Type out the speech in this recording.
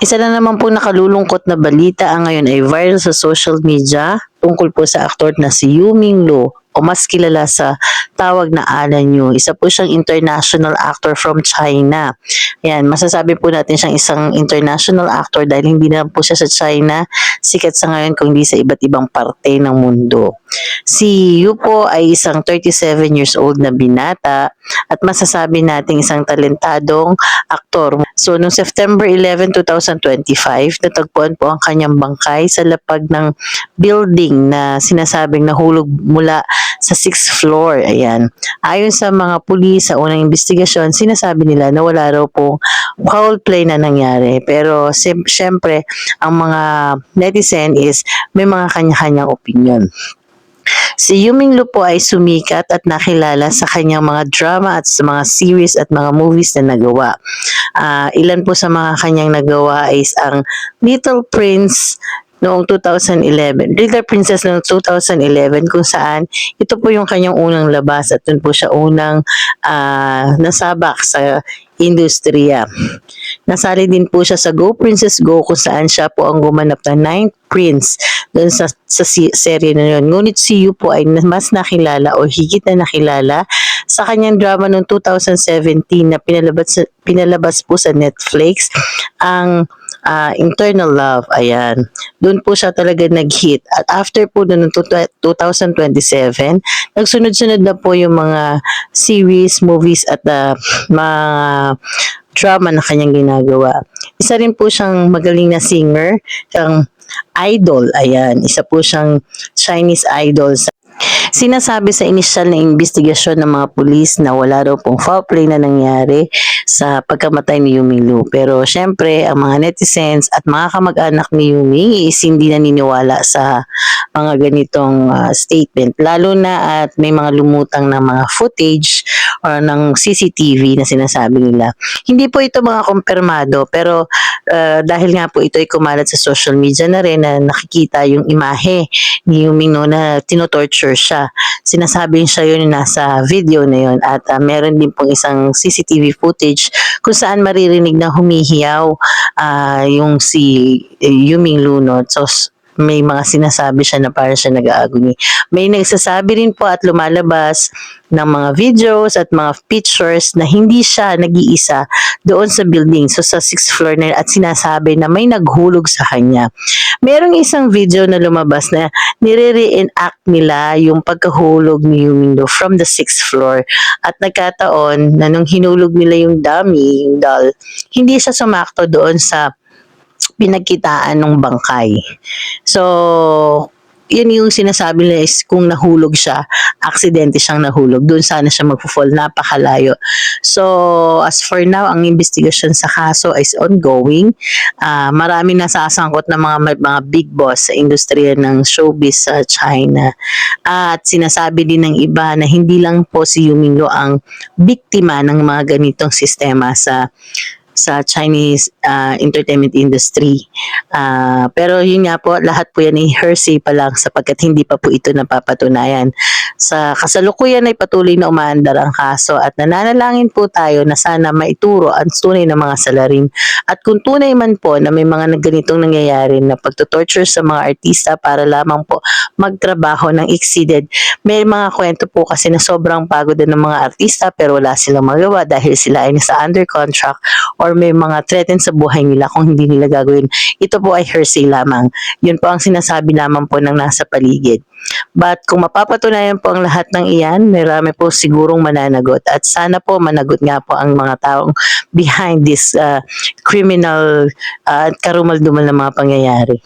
Isa na naman po nakalulungkot na balita ang ngayon ay viral sa social media tungkol po sa aktor na si Yu Ming Lo o mas kilala sa tawag na Alan Yu. Isa po siyang international actor from China. Ayan, masasabi po natin siyang isang international actor dahil hindi na po siya sa China sikat sa ngayon kundi sa iba't ibang parte ng mundo. Si Yu po ay isang 37 years old na binata at masasabi natin isang talentadong aktor. So, noong September 11, 2025, natagpuan po ang kanyang bangkay sa lapag ng building na sinasabing nahulog mula sa 6th floor. Ayan. Ayon sa mga pulis sa unang investigasyon, sinasabi nila na wala raw po foul play na nangyari. Pero syempre, ang mga netizen is may mga kanya-kanyang opinion. Si Yuming Lu po ay sumikat at nakilala sa kanyang mga drama at sa mga series at mga movies na nagawa. Ah, ilan po sa mga kanyang nagawa is ang Little Prince noong 2011, Little Princess noong 2011 kung saan ito po yung kanyang unang labas at dun po siya unang ah, nasabak sa industriya. Nasali din po siya sa Go Princess Go kung saan siya po ang gumanap na ninth prince doon sa, sa serye na yun. Ngunit si Yu po ay mas nakilala o higit na nakilala sa kanyang drama noong 2017 na pinalabas, pinalabas po sa Netflix ang ah, Internal Love. Ayan. Doon po siya talaga nag-hit. At after po noong 2027, nagsunod-sunod na po yung mga series, movies at ah, mga drama na kanyang ginagawa. Isa rin po siyang magaling na singer, siyang idol. Ayan, isa po siyang Chinese idol sa Sinasabi sa inisyal na investigasyon ng mga pulis na wala raw pong foul play na nangyari sa pagkamatay ni Yuming Lu. Pero syempre, ang mga netizens at mga kamag-anak ni Yuming is hindi naniniwala sa mga ganitong ah, statement. Lalo na at may mga lumutang na mga footage or ng CCTV na sinasabi nila. Hindi po ito mga kumpirmado pero ah, dahil nga po ito ay kumalat sa social media na rin na nakikita yung imahe ni Yuming no na tinotorture siya. Sinasabing siya yun nasa video na yun at ah, meron din pong isang CCTV footage kung saan maririnig na humihiyaw ah, yung si eh, Yuming Luno. So, may mga sinasabi siya na parang siya nag-aagony. May nagsasabi rin po at lumalabas ng mga videos at mga pictures na hindi siya nag-iisa doon sa building. So sa 6th floor na at sinasabi na may naghulog sa kanya. Merong isang video na lumabas na nire-reenact nila yung pagkahulog ni Yumindo from the 6th floor. At nagkataon na nung hinulog nila yung dummy, yung doll, hindi siya sumakto doon sa pinagkitaan ng bangkay. So, yun yung sinasabi nila is kung nahulog siya, aksidente siyang nahulog. Doon sana siya magpo-fall, napakalayo. So, as for now, ang investigation sa kaso is ongoing. Ah, marami nasasangkot na mga mga big boss sa industriya ng showbiz sa China. At sinasabi din ng iba na hindi lang po si Yuming Lo ang biktima ng mga ganitong sistema sa sa Chinese ah, entertainment industry. Ah, pero yun nga po, lahat po yan ay hearsay pa lang sapagkat hindi pa po ito napapatunayan. Sa kasalukuyan ay patuloy na umaandar ang kaso at nananalangin po tayo na sana maituro ang tunay na mga salarin. At kung tunay man po na may mga ganitong nangyayari na pagtutorture sa mga artista para lamang po magtrabaho ng exceeded, may mga kwento po kasi na sobrang pagod na ng mga artista pero wala silang magawa dahil sila ay nasa under contract or may mga threaten sa buhay nila kung hindi nila gagawin. Ito po ay hearsay lamang. Yun po ang sinasabi lamang po ng nasa paligid. But kung mapapatunayan po ang lahat ng iyan, marami po sigurong mananagot. At sana po managot nga po ang mga taong behind this uh, criminal uh, karumaldumal na mga pangyayari.